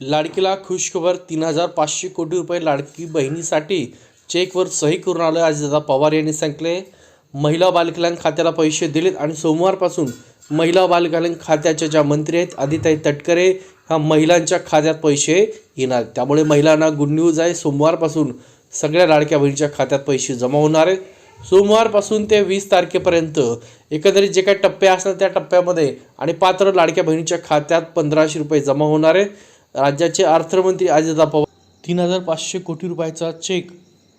लाडकीला खुशखबर तीन हजार पाचशे कोटी रुपये लाडकी बहिणीसाठी चेकवर सही करून आलं अजितदादा पवार यांनी सांगितले महिला बालकल्याण खात्याला पैसे दिलेत आणि सोमवारपासून महिला बालकल्याण खात्याच्या ज्या मंत्री आहेत आदिताई तटकरे ह्या महिलांच्या खात्यात पैसे येणार. त्यामुळे महिलांना गुड न्यूज आहे सोमवारपासून सगळ्या लाडक्या बहिणीच्या खात्यात पैसे जमा होणार आहेत. सोमवारपासून ते वीस तारखेपर्यंत एकंदरीत जे काही टप्पे असतात त्या टप्प्यामध्ये आणि पात्र लाडक्या बहिणीच्या खात्यात पंधराशे रुपये जमा होणार आहेत. राज्याचे अर्थमंत्री अजितदादा पवार. तीन हजार पाचशे कोटी रुपयाचा चेक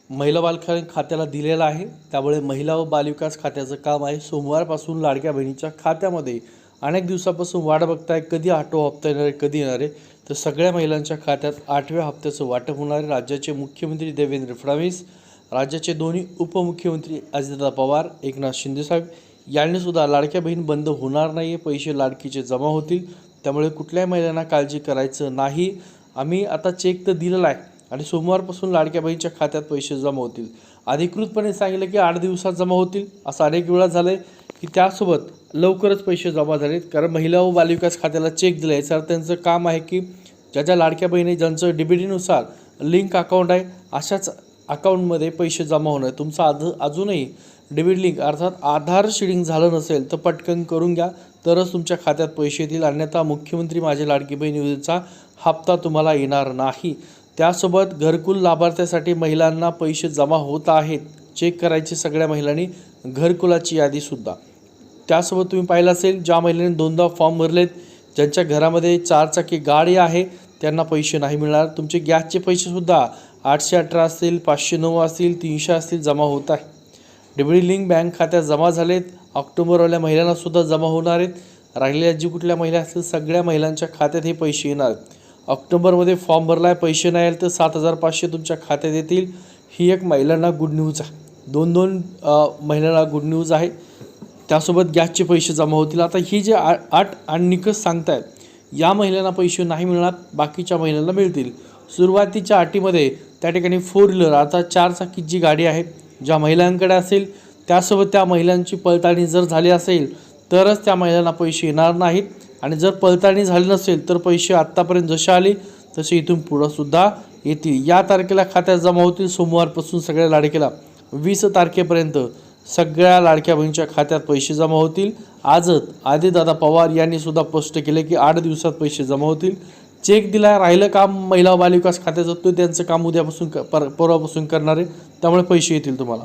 महिला बालकल्याण खात्याला दिलेला आहे. त्यामुळे महिला व बालविकास खात्याचं काम आहे. सोमवारपासून लाडक्या बहिणीच्या खात्यामध्ये अनेक दिवसापासून वाट बघताय. कधी आठवा हप्ता येणार आहे कधी येणार आहे? तर सगळ्या महिलांच्या खात्यात आठव्या हप्त्याचं वाटप होणार आहे. राज्याचे मुख्यमंत्री देवेंद्र फडणवीस राज्याचे दोन्ही उपमुख्यमंत्री अजितदा पवार एकनाथ शिंदेसाहेब यांनीसुद्धा लाडक्या बहीण बंद होणार नाही आहे पैसे लाडकीचे जमा होतील. त्यामुळे कुठल्याही महिलांना काळजी करायचं नाही. आम्ही आता चेक तर दिलेला आहे आणि सोमवारपासून लाडक्या बहिणीच्या खात्यात पैसे जमा होतील. अधिकृतपणे सांगितलं की आठ दिवसात जमा होतील. असं अनेक वेळा झालं आहे की त्यासोबत लवकरच पैसे जमा झालेत. कारण महिला व बालविकास खात्याला चेक दिला आहे सर त्यांचं काम आहे की ज्या ज्या लाडक्या बहिणी ज्यांचं डीबीटीनुसार लिंक अकाउंट आहे अशाच अकाउंटमध्ये पैसे जमा होणं तुमचं आध अजूनही डेबिट लिंक अर्थात आधार शेडिंग झालं नसेल तर पटकन करून घ्या. तरच तुमच्या खात्यात पैसे येतील. अन्यथा मुख्यमंत्री माझे लाडकी बहीण योजनेचा हप्ता तुम्हाला येणार नाही. त्यासोबत घरकुल लाभार्थ्यासाठी महिलांना पैसे जमा होत आहेत. चेक करायचे सगळ्या महिलांनी घरकुलाची यादीसुद्धा त्यासोबत तुम्ही पाहिलं असेल ज्या महिलांनी दोनदा फॉर्म भरलेत ज्यांच्या घरामध्ये चारचाकी गाडी आहे त्यांना पैसे नाही मिळणार. तुमचे गॅसचे पैसेसुद्धा आठशे अठरा असतील पाचशे नऊ असतील तीनशे असतील जमा होत आहे. डेबिट लिंक बँक खात्यात जमा झालेत. ऑक्टोबरवाल्या महिलांना सुद्धा जमा होणार आहेत. राहिलेल्या जी कुठल्या महिला असतील सगळ्या महिलांच्या खात्यात हे पैसे येणार आहेत. ऑक्टोबरमध्ये फॉर्म भरला आहे पैसे नाही आले तर सात हजार पाचशे तुमच्या खात्यात येतील. ही एक महिलांना गुड न्यूज आहे. दोन दोन महिलांना गुड न्यूज आहे. त्यासोबत गॅसचे पैसे जमा होतील. आता ही जे आ आठ आणि निकष सांगतायत या महिलांना पैसे नाही मिळणार बाकीच्या महिलांना मिळतील. सुरुवातीच्या अटीमध्ये त्या ठिकाणी फोर व्हीलर अर्थात चारचाकी जी गाडी आहे ज्या महिलांकडे असेल त्यासोबत त्या महिलांची पडताळणी जर झाली असेल तरच त्या महिलांना पैसे येणार नाहीत. आणि जर पडताळणी झाली नसेल तर पैसे आत्तापर्यंत जसे आले तसे इथून पुढंसुद्धा येतील. या तारखेला खात्यात जमा होतील. सोमवारपासून सगळ्या लाडकेला वीस तारखेपर्यंत सगळ्या लाडक्या बहिणीच्या खात्यात पैसे जमा होतील. आजच आदिदादा पवार यांनी सुद्धा स्पष्ट केले की आठ दिवसात पैसे जमा होतील. चेक दिला राहिलं काम महिला बालविकास खात्याचं तो त्यांचं काम उद्यापासून क- पर परवापासून करणार आहे. त्यामुळे पैसे येतील तुम्हाला.